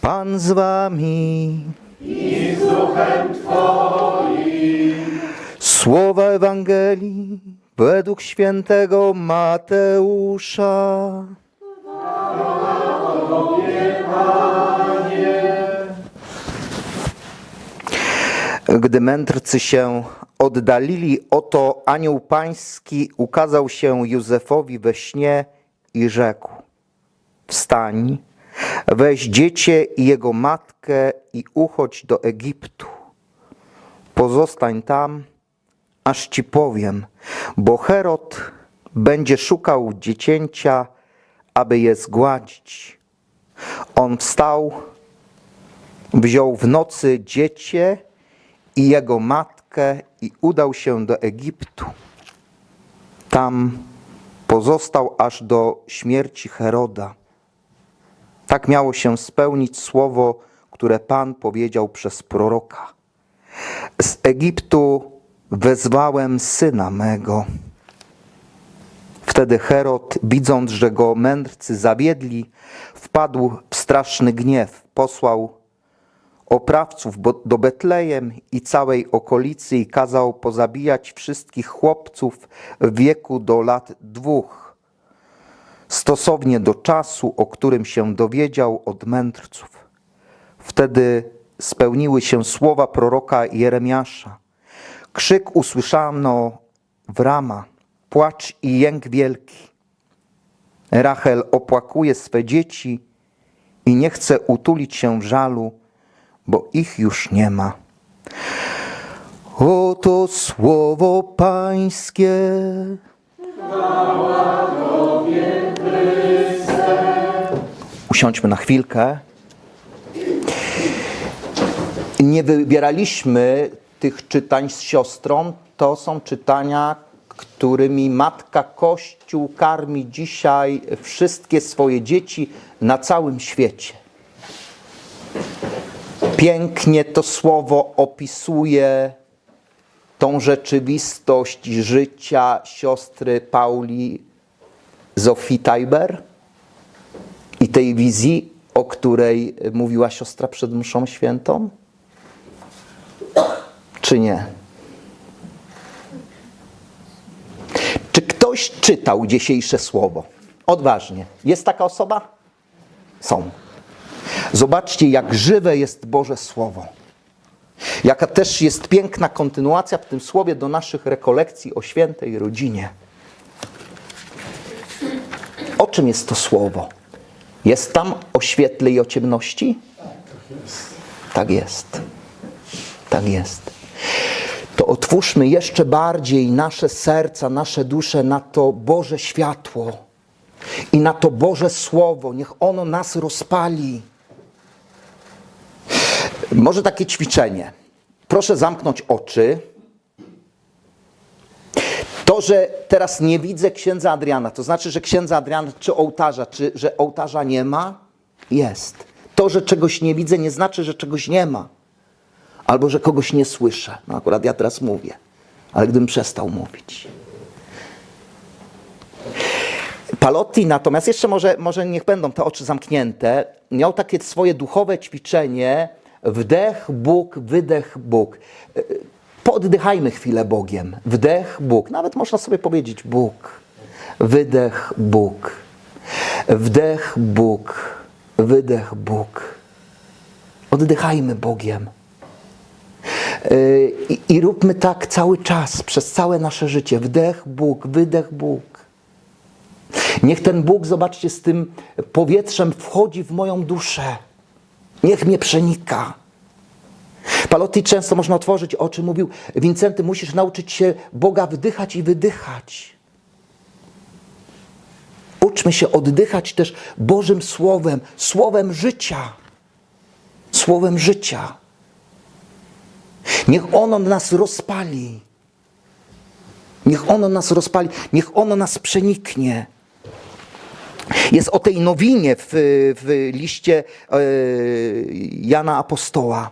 Pan z wami. I z duchem twoim. Słowa Ewangelii według świętego Mateusza. Gdy mędrcy się oddalili, oto anioł pański ukazał się Józefowi we śnie i rzekł: Wstań, weź dziecię i jego matkę i uchodź do Egiptu. Pozostań tam, aż ci powiem, bo Herod będzie szukał dziecięcia, aby je zgładzić. On wstał, wziął w nocy dziecię i jego matkę i udał się do Egiptu. Tam pozostał aż do śmierci Heroda. Tak miało się spełnić słowo, które Pan powiedział przez proroka. Z Egiptu wezwałem syna mego. Wtedy Herod, widząc, że go mędrcy zawiedli, wpadł w straszny gniew, posłał oprawców do Betlejem i całej okolicy i kazał pozabijać wszystkich chłopców w wieku do lat dwóch, stosownie do czasu, o którym się dowiedział od mędrców. Wtedy spełniły się słowa proroka Jeremiasza. Krzyk usłyszano w Rama, płacz i jęk wielki. Rachel opłakuje swe dzieci i nie chce utulić się w żalu, bo ich już nie ma. Oto słowo Pańskie. Usiądźmy na chwilkę. Nie wybieraliśmy tych czytań z siostrą. To są czytania, którymi Matka Kościół karmi dzisiaj wszystkie swoje dzieci na całym świecie. Pięknie to słowo opisuje tą rzeczywistość życia siostry Pauli Zofii Tajber i tej wizji, o której mówiła siostra przed mszą świętą? Czy nie? Czy ktoś czytał dzisiejsze słowo? Odważnie. Jest taka osoba? Są. Zobaczcie, jak żywe jest Boże Słowo. Jaka też jest piękna kontynuacja w tym słowie do naszych rekolekcji o świętej rodzinie. O czym jest to słowo? Jest tam o świetle i o ciemności? Tak jest. Tak jest. To otwórzmy jeszcze bardziej nasze serca, nasze dusze na to Boże światło i na to Boże Słowo. Niech ono nas rozpali. Może takie ćwiczenie. Proszę zamknąć oczy. To, że teraz nie widzę księdza Adriana, to znaczy, że księdza Adriana czy ołtarza, czy że ołtarza nie ma, jest. To, że czegoś nie widzę, nie znaczy, że czegoś nie ma. Albo że kogoś nie słyszę. No akurat ja teraz mówię, ale gdybym przestał mówić. Palotti natomiast, jeszcze może, może niech będą te oczy zamknięte, miał takie swoje duchowe ćwiczenie, wdech Bóg, wydech Bóg. Pooddychajmy chwilę Bogiem. Wdech Bóg. Nawet można sobie powiedzieć Bóg. Wydech Bóg. Wdech Bóg. Wydech Bóg. Oddychajmy Bogiem. I, I róbmy tak cały czas, przez całe nasze życie. Wdech Bóg, wydech Bóg. Niech ten Bóg, zobaczcie, z tym powietrzem wchodzi w moją duszę. Niech mnie przenika. Palotti często można otworzyć oczy, mówił, Wincenty, musisz nauczyć się Boga wdychać i wydychać. Uczmy się oddychać też Bożym Słowem, Słowem życia. Słowem życia. Niech ono nas rozpali. Niech ono nas rozpali, niech ono nas przeniknie. Jest o tej nowinie w, w liście e, Jana Apostoła,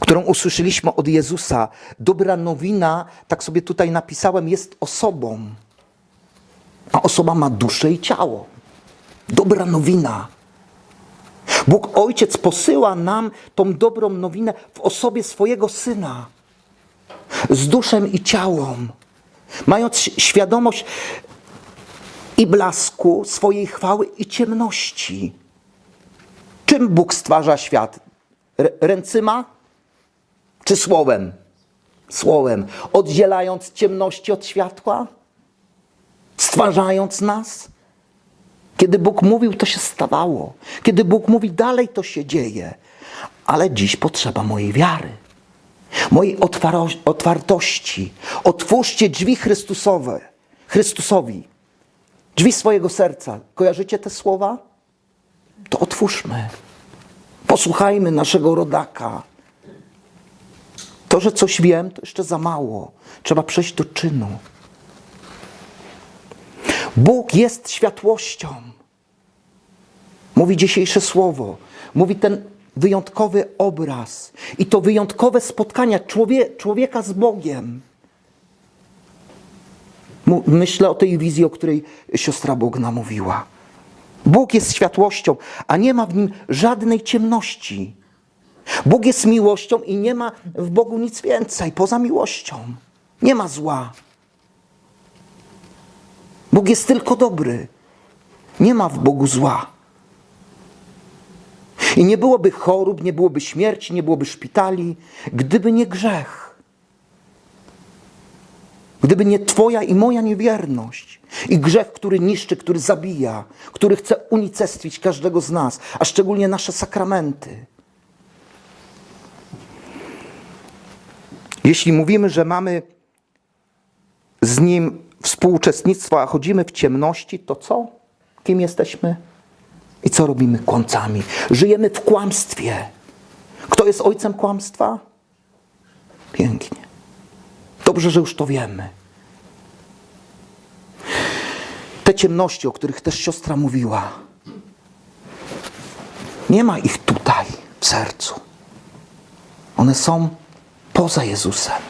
którą usłyszeliśmy od Jezusa. Dobra nowina, tak sobie tutaj napisałem, jest osobą. A osoba ma duszę i ciało. Dobra nowina. Bóg Ojciec posyła nam tą dobrą nowinę w osobie swojego Syna. Z duszem i ciałem. Mając świadomość i blasku swojej chwały i ciemności. Czym Bóg stwarza świat? R- ręcyma czy słowem? Słowem. Oddzielając ciemności od światła? Stwarzając nas? Kiedy Bóg mówił, to się stawało. Kiedy Bóg mówi dalej, to się dzieje. Ale dziś potrzeba mojej wiary, mojej otwartości. Otwórzcie drzwi Chrystusowe, Chrystusowi, drzwi swojego serca. Kojarzycie te słowa? To otwórzmy. Posłuchajmy naszego rodaka. To, że coś wiem, to jeszcze za mało. Trzeba przejść do czynu. Bóg jest światłością. Mówi dzisiejsze słowo. Mówi ten wyjątkowy obraz. I to wyjątkowe spotkania człowie, człowieka z Bogiem. Myślę o tej wizji, o której siostra Bogna mówiła. Bóg jest światłością, a nie ma w nim żadnej ciemności. Bóg jest miłością i nie ma w Bogu nic więcej poza miłością. Nie ma zła. Bóg jest tylko dobry. Nie ma w Bogu zła. I nie byłoby chorób, nie byłoby śmierci, nie byłoby szpitali, gdyby nie grzech. Gdyby nie Twoja i moja niewierność i grzech, który niszczy, który zabija, który chce unicestwić każdego z nas, a szczególnie nasze sakramenty. Jeśli mówimy, że mamy z Nim współuczestnictwo, a chodzimy w ciemności, to co? Kim jesteśmy? I co robimy kłamcami? Żyjemy w kłamstwie. Kto jest ojcem kłamstwa? Pięknie. Dobrze, że już to wiemy. Te ciemności, o których też siostra mówiła, nie ma ich tutaj, w sercu. One są poza Jezusem.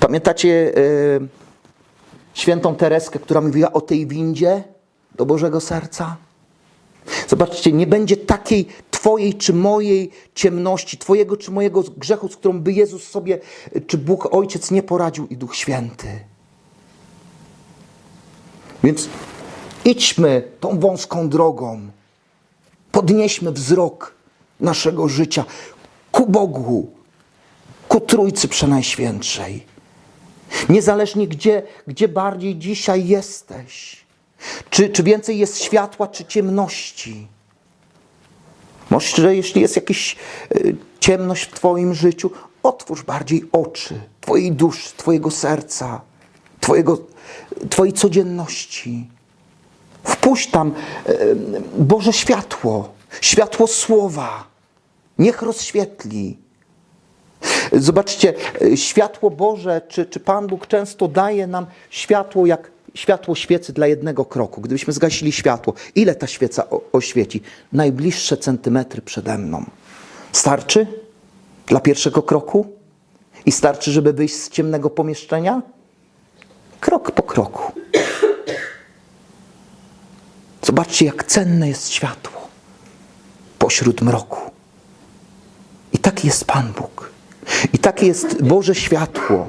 Pamiętacie e, świętą Tereskę, która mówiła o tej windzie do Bożego Serca? Zobaczcie, nie będzie takiej Twojej czy mojej ciemności, Twojego czy mojego grzechu, z którą by Jezus sobie, czy Bóg Ojciec nie poradził i Duch Święty. Więc idźmy tą wąską drogą. Podnieśmy wzrok naszego życia ku Bogu, ku Trójcy Przenajświętszej. Niezależnie gdzie, gdzie bardziej dzisiaj jesteś. Czy, czy więcej jest światła, czy ciemności. Może, jeśli jest jakaś y, ciemność w Twoim życiu, otwórz bardziej oczy Twojej duszy, Twojego serca, twojego, Twojej codzienności. Wpuść tam y, Boże światło, światło słowa. Niech rozświetli. Zobaczcie, y, światło Boże, czy, czy Pan Bóg często daje nam światło jak światło świecy dla jednego kroku. Gdybyśmy zgasili światło, ile ta świeca oświeci? Najbliższe centymetry przede mną. Starczy dla pierwszego kroku? I starczy, żeby wyjść z ciemnego pomieszczenia? Krok po kroku. Zobaczcie, jak cenne jest światło pośród mroku. I taki jest Pan Bóg. I takie jest Boże światło,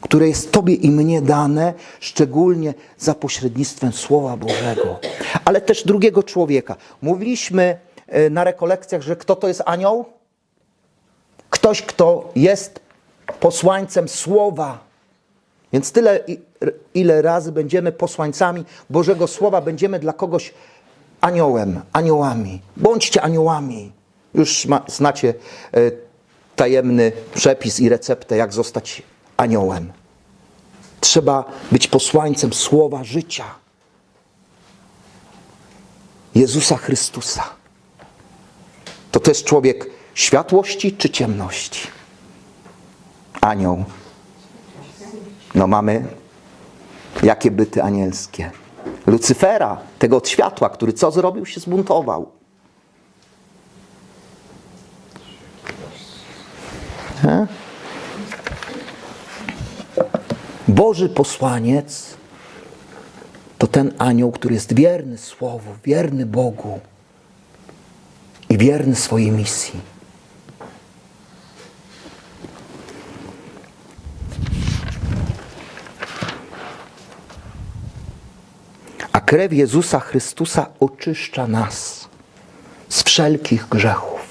które jest Tobie i mnie dane, szczególnie za pośrednictwem Słowa Bożego, ale też drugiego człowieka. Mówiliśmy e, na rekolekcjach, że kto to jest anioł? Ktoś, kto jest posłańcem Słowa. Więc tyle, ile razy będziemy posłańcami Bożego Słowa, będziemy dla kogoś aniołem, aniołami. Bądźcie aniołami. Już ma, znacie e, tajemny przepis i receptę, jak zostać aniołem. Trzeba być posłańcem słowa życia. Jezusa Chrystusa. To jest człowiek światłości czy ciemności? Anioł. No mamy jakie byty anielskie. Lucyfera, tego od światła, który co zrobił? Się zbuntował. Boży posłaniec to ten anioł, który jest wierny Słowu, wierny Bogu. wierny swojej misji. A krew Jezusa Chrystusa oczyszcza nas z wszelkich grzechów.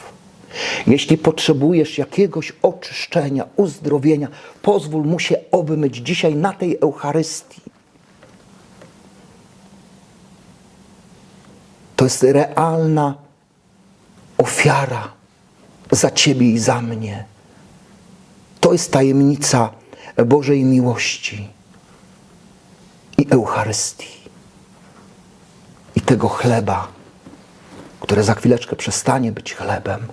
Jeśli potrzebujesz jakiegoś oczyszczenia, uzdrowienia, pozwól mu się obmyć dzisiaj na tej Eucharystii. To jest realna ofiara za Ciebie i za mnie. To jest tajemnica Bożej miłości i Eucharystii. I tego chleba, które za chwileczkę przestanie być chlebem.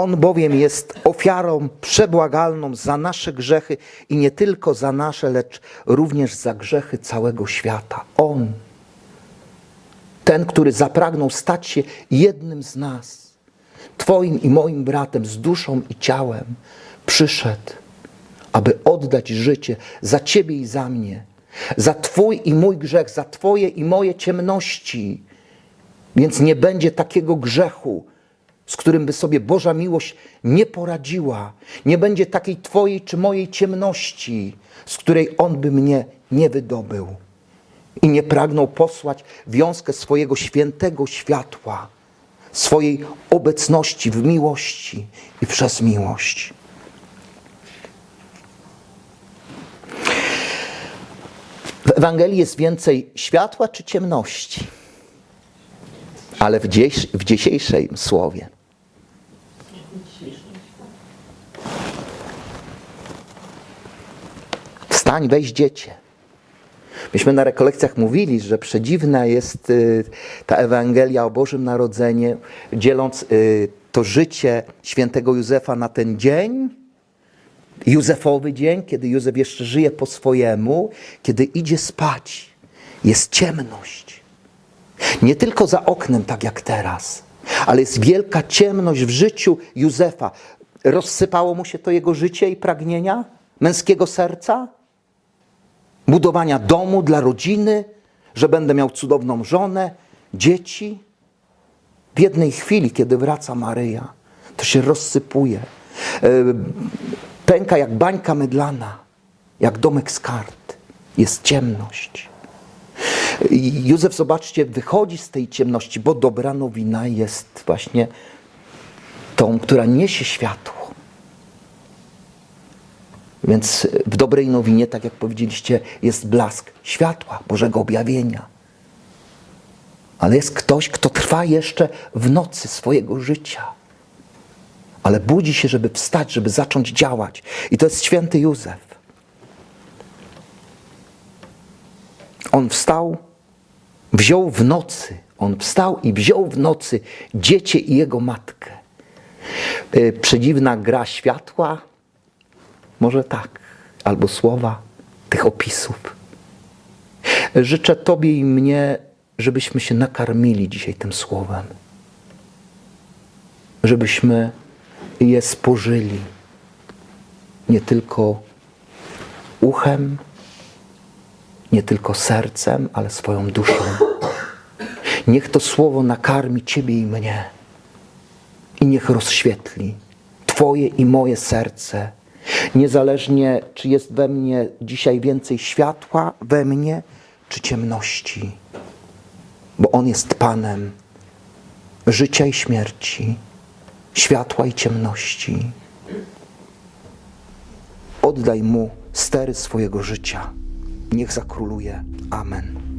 On bowiem jest ofiarą przebłagalną za nasze grzechy i nie tylko za nasze, lecz również za grzechy całego świata. On, ten, który zapragnął stać się jednym z nas, Twoim i moim bratem, z duszą i ciałem, przyszedł, aby oddać życie za Ciebie i za mnie, za Twój i mój grzech, za Twoje i moje ciemności. Więc nie będzie takiego grzechu, z którym by sobie Boża miłość nie poradziła. Nie będzie takiej Twojej czy mojej ciemności, z której On by mnie nie wydobył. I nie pragnął posłać wiązkę swojego świętego światła, swojej obecności w miłości i przez miłość. W Ewangelii jest więcej światła czy ciemności? ale w, dziś, w dzisiejszym słowie. Wstań, weź dziecię. Myśmy na rekolekcjach mówili, że przedziwna jest y, ta Ewangelia o Bożym Narodzeniu, dzieląc y, to życie świętego Józefa na ten dzień, Józefowy dzień, kiedy Józef jeszcze żyje po swojemu, kiedy idzie spać. Jest ciemność. Nie tylko za oknem, tak jak teraz, ale jest wielka ciemność w życiu Józefa. Rozsypało mu się to jego życie i pragnienia męskiego serca? Budowania domu dla rodziny, że będę miał cudowną żonę, dzieci? W jednej chwili, kiedy wraca Maryja, to się rozsypuje. E, Pęka jak bańka mydlana, jak domek z kart. Jest ciemność. I Józef, zobaczcie, wychodzi z tej ciemności, bo dobra nowina jest właśnie tą, która niesie światło. Więc w dobrej nowinie, tak jak powiedzieliście, jest blask światła, Bożego objawienia. Ale jest ktoś, kto trwa jeszcze w nocy swojego życia. Ale budzi się, żeby wstać, żeby zacząć działać. I to jest święty Józef. On wstał, wziął w nocy, on wstał i wziął w nocy dziecię i jego matkę. Yy, Przedziwna gra światła, może tak, albo słowa tych opisów. Życzę Tobie i mnie, żebyśmy się nakarmili dzisiaj tym słowem. Żebyśmy je spożyli nie tylko uchem, nie tylko sercem, ale swoją duszą. Niech to słowo nakarmi Ciebie i mnie i niech rozświetli Twoje i moje serce. Niezależnie, czy jest we mnie dzisiaj więcej światła we mnie, czy ciemności, bo On jest Panem życia i śmierci, światła i ciemności. Oddaj Mu stery swojego życia. Niech zakróluje. Amen.